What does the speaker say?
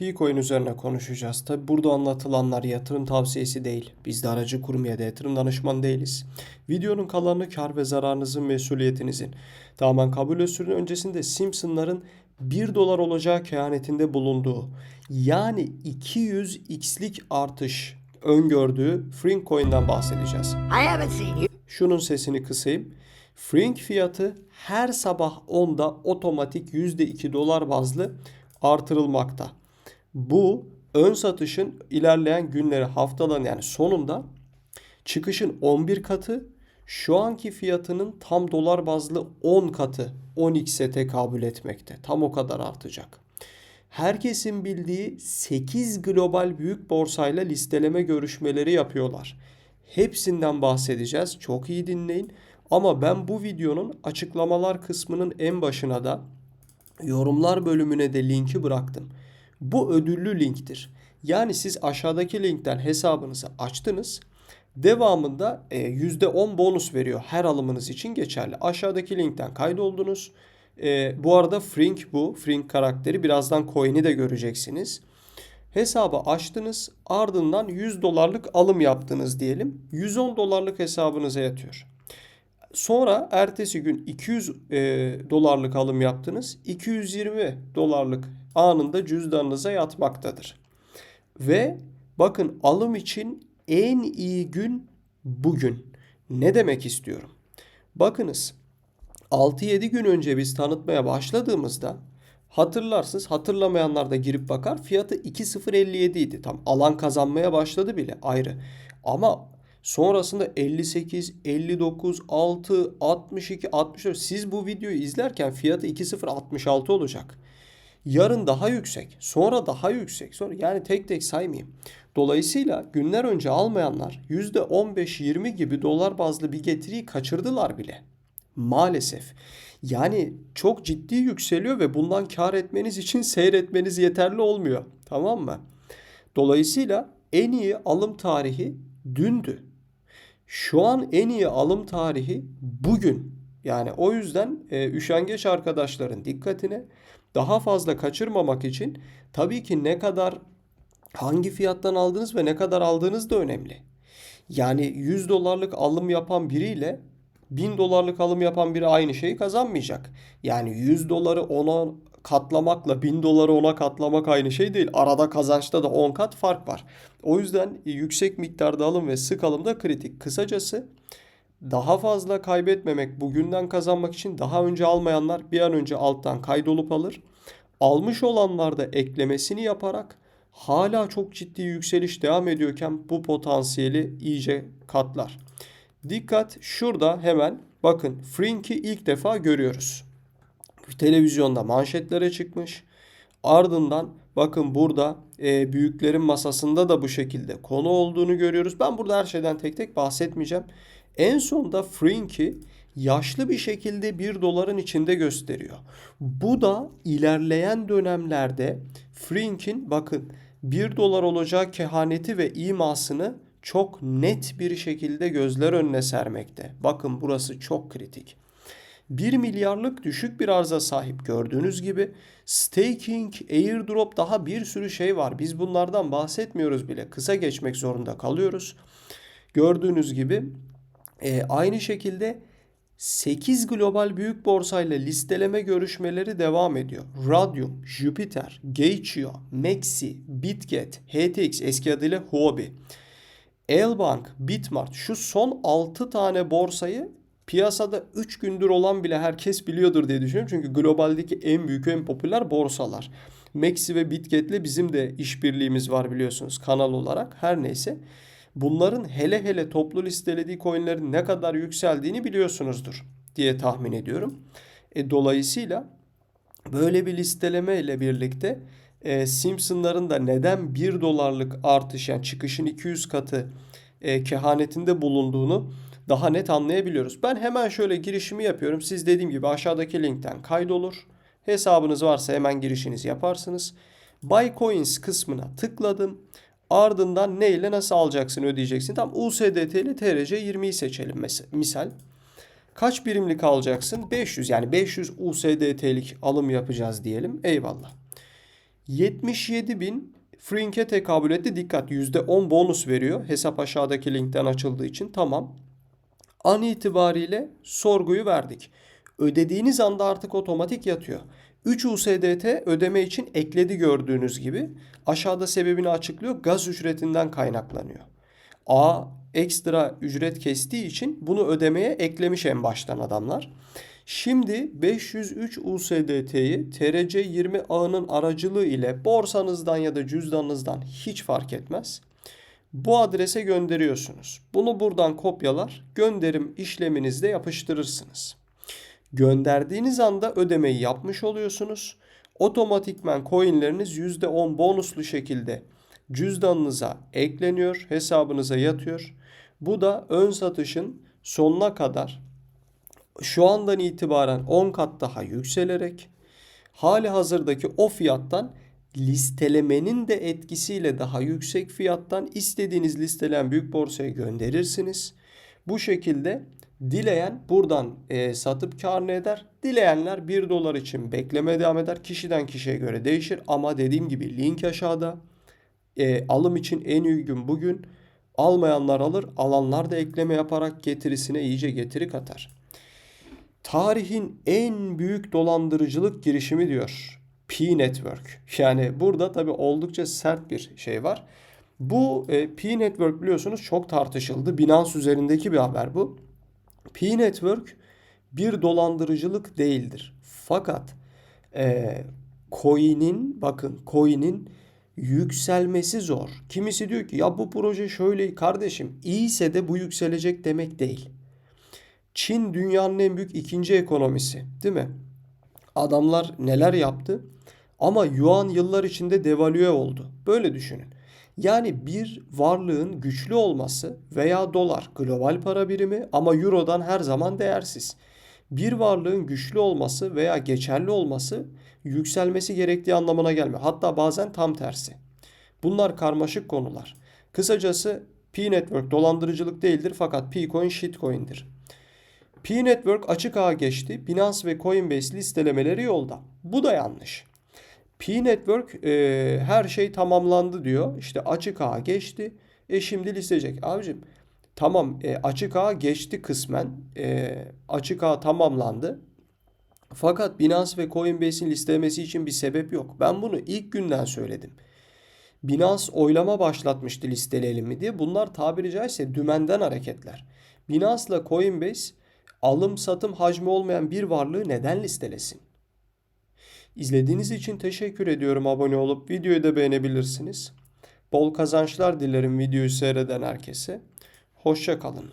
Picoin üzerine konuşacağız. Tabi burada anlatılanlar yatırım tavsiyesi değil. Biz de aracı kurum ya da yatırım danışman değiliz. Videonun kalanı kar ve zararınızın mesuliyetinizin. Tamamen kabul usulü öncesinde Simpson'ların 1 dolar olacağı kehanetinde bulunduğu yani 200x'lik artış öngördüğü Frink Coin'den bahsedeceğiz. Şunun sesini kısayım. Frink fiyatı her sabah 10'da otomatik %2 dolar bazlı artırılmakta. Bu ön satışın ilerleyen günleri haftaların yani sonunda çıkışın 11 katı şu anki fiyatının tam dolar bazlı 10 katı 10x'e tekabül etmekte. Tam o kadar artacak. Herkesin bildiği 8 global büyük borsayla listeleme görüşmeleri yapıyorlar. Hepsinden bahsedeceğiz. Çok iyi dinleyin. Ama ben bu videonun açıklamalar kısmının en başına da yorumlar bölümüne de linki bıraktım. Bu ödüllü linktir. Yani siz aşağıdaki linkten hesabınızı açtınız. Devamında e, %10 bonus veriyor her alımınız için geçerli. Aşağıdaki linkten kaydoldunuz. E, bu arada Frink bu. Frink karakteri. Birazdan coin'i de göreceksiniz. Hesabı açtınız. Ardından 100 dolarlık alım yaptınız diyelim. 110 dolarlık hesabınıza yatıyor. Sonra ertesi gün 200 e, dolarlık alım yaptınız. 220 dolarlık anında cüzdanınıza yatmaktadır. Ve bakın alım için en iyi gün bugün. Ne demek istiyorum? Bakınız 6-7 gün önce biz tanıtmaya başladığımızda hatırlarsınız hatırlamayanlar da girip bakar fiyatı 2.057 idi. Tam alan kazanmaya başladı bile ayrı. Ama sonrasında 58, 59, 6, 62, 64 siz bu videoyu izlerken fiyatı 2.066 olacak. Yarın daha yüksek, sonra daha yüksek. Sonra yani tek tek saymayayım. Dolayısıyla günler önce almayanlar %15-20 gibi dolar bazlı bir getiriyi kaçırdılar bile. Maalesef. Yani çok ciddi yükseliyor ve bundan kar etmeniz için seyretmeniz yeterli olmuyor. Tamam mı? Dolayısıyla en iyi alım tarihi dündü. Şu an en iyi alım tarihi bugün. Yani o yüzden e, üşengeç arkadaşların dikkatine daha fazla kaçırmamak için tabii ki ne kadar hangi fiyattan aldınız ve ne kadar aldığınız da önemli. Yani 100 dolarlık alım yapan biriyle 1000 dolarlık alım yapan biri aynı şeyi kazanmayacak. Yani 100 doları ona katlamakla 1000 doları ona katlamak aynı şey değil. Arada kazançta da 10 kat fark var. O yüzden yüksek miktarda alım ve sık alım da kritik. Kısacası daha fazla kaybetmemek, bugünden kazanmak için daha önce almayanlar bir an önce alttan kaydolup alır. Almış olanlar da eklemesini yaparak hala çok ciddi yükseliş devam ediyorken bu potansiyeli iyice katlar. Dikkat şurada hemen bakın Frink'i ilk defa görüyoruz. Televizyonda manşetlere çıkmış. Ardından bakın burada e, büyüklerin masasında da bu şekilde konu olduğunu görüyoruz. Ben burada her şeyden tek tek bahsetmeyeceğim. En sonda Frink'i yaşlı bir şekilde 1 doların içinde gösteriyor. Bu da ilerleyen dönemlerde Frink'in bakın 1 dolar olacağı kehaneti ve imasını çok net bir şekilde gözler önüne sermekte. Bakın burası çok kritik. 1 milyarlık düşük bir arıza sahip gördüğünüz gibi staking, airdrop daha bir sürü şey var. Biz bunlardan bahsetmiyoruz bile. Kısa geçmek zorunda kalıyoruz. Gördüğünüz gibi e, aynı şekilde 8 global büyük borsayla listeleme görüşmeleri devam ediyor. Radium, Jupiter, Gaichio, Maxi, Bitget, HTX eski adıyla Huobi. Elbank, Bitmart şu son 6 tane borsayı piyasada 3 gündür olan bile herkes biliyordur diye düşünüyorum. Çünkü globaldeki en büyük en popüler borsalar. Maxi ve Bitget'le bizim de işbirliğimiz var biliyorsunuz kanal olarak. Her neyse. Bunların hele hele toplu listelediği coinlerin ne kadar yükseldiğini biliyorsunuzdur diye tahmin ediyorum. E, dolayısıyla böyle bir listeleme ile birlikte e, Simpson'ların da neden 1 dolarlık artış yani çıkışın 200 katı e, kehanetinde bulunduğunu daha net anlayabiliyoruz. Ben hemen şöyle girişimi yapıyorum. Siz dediğim gibi aşağıdaki linkten kaydolur. Hesabınız varsa hemen girişinizi yaparsınız. Buy Coins kısmına tıkladım. Ardından ne ile nasıl alacaksın ödeyeceksin. Tam USDT ile TRC 20'yi seçelim misal. Kaç birimlik alacaksın? 500 yani 500 USDT'lik alım yapacağız diyelim. Eyvallah. 77 bin Frink'e tekabül etti. Dikkat %10 bonus veriyor. Hesap aşağıdaki linkten açıldığı için. Tamam. An itibariyle sorguyu verdik. Ödediğiniz anda artık otomatik yatıyor. 3 USDT ödeme için ekledi gördüğünüz gibi. Aşağıda sebebini açıklıyor. Gaz ücretinden kaynaklanıyor. A ekstra ücret kestiği için bunu ödemeye eklemiş en baştan adamlar. Şimdi 503 USDT'yi TRC20 ağının aracılığı ile borsanızdan ya da cüzdanınızdan hiç fark etmez. Bu adrese gönderiyorsunuz. Bunu buradan kopyalar, gönderim işleminizde yapıştırırsınız. Gönderdiğiniz anda ödemeyi yapmış oluyorsunuz. Otomatikmen coinleriniz %10 bonuslu şekilde cüzdanınıza ekleniyor, hesabınıza yatıyor. Bu da ön satışın sonuna kadar şu andan itibaren 10 kat daha yükselerek hali hazırdaki o fiyattan listelemenin de etkisiyle daha yüksek fiyattan istediğiniz listelen büyük borsaya gönderirsiniz. Bu şekilde dileyen buradan e, satıp karını eder. Dileyenler 1 dolar için bekleme devam eder. Kişiden kişiye göre değişir ama dediğim gibi link aşağıda. E, alım için en uygun bugün. Almayanlar alır, alanlar da ekleme yaparak getirisine iyice getiri katar. Tarihin en büyük dolandırıcılık girişimi diyor. P-Network. Yani burada tabii oldukça sert bir şey var. Bu e, P-Network biliyorsunuz çok tartışıldı. Binance üzerindeki bir haber bu. P-Network bir dolandırıcılık değildir. Fakat e, coin'in bakın coin'in yükselmesi zor. Kimisi diyor ki ya bu proje şöyle kardeşim iyiyse de bu yükselecek demek değil. Çin dünyanın en büyük ikinci ekonomisi, değil mi? Adamlar neler yaptı? Ama yuan yıllar içinde devalüe oldu. Böyle düşünün. Yani bir varlığın güçlü olması veya dolar global para birimi ama eurodan her zaman değersiz. Bir varlığın güçlü olması veya geçerli olması yükselmesi gerektiği anlamına gelmiyor. Hatta bazen tam tersi. Bunlar karmaşık konular. Kısacası P-Network dolandırıcılık değildir fakat P-Coin shitcoin'dir. P-Network açık ağa geçti. Binance ve Coinbase listelemeleri yolda. Bu da yanlış. P-Network e, her şey tamamlandı diyor. İşte açık ağa geçti. E şimdi listecek. Abicim tamam e, açık ağa geçti kısmen. E, açık ağ tamamlandı. Fakat Binance ve Coinbase'in listelemesi için bir sebep yok. Ben bunu ilk günden söyledim. Binance oylama başlatmıştı listeleyelim mi diye. Bunlar tabiri caizse dümenden hareketler. Binance Coinbase alım satım hacmi olmayan bir varlığı neden listelesin? İzlediğiniz için teşekkür ediyorum. Abone olup videoyu da beğenebilirsiniz. Bol kazançlar dilerim videoyu seyreden herkese. Hoşça kalın.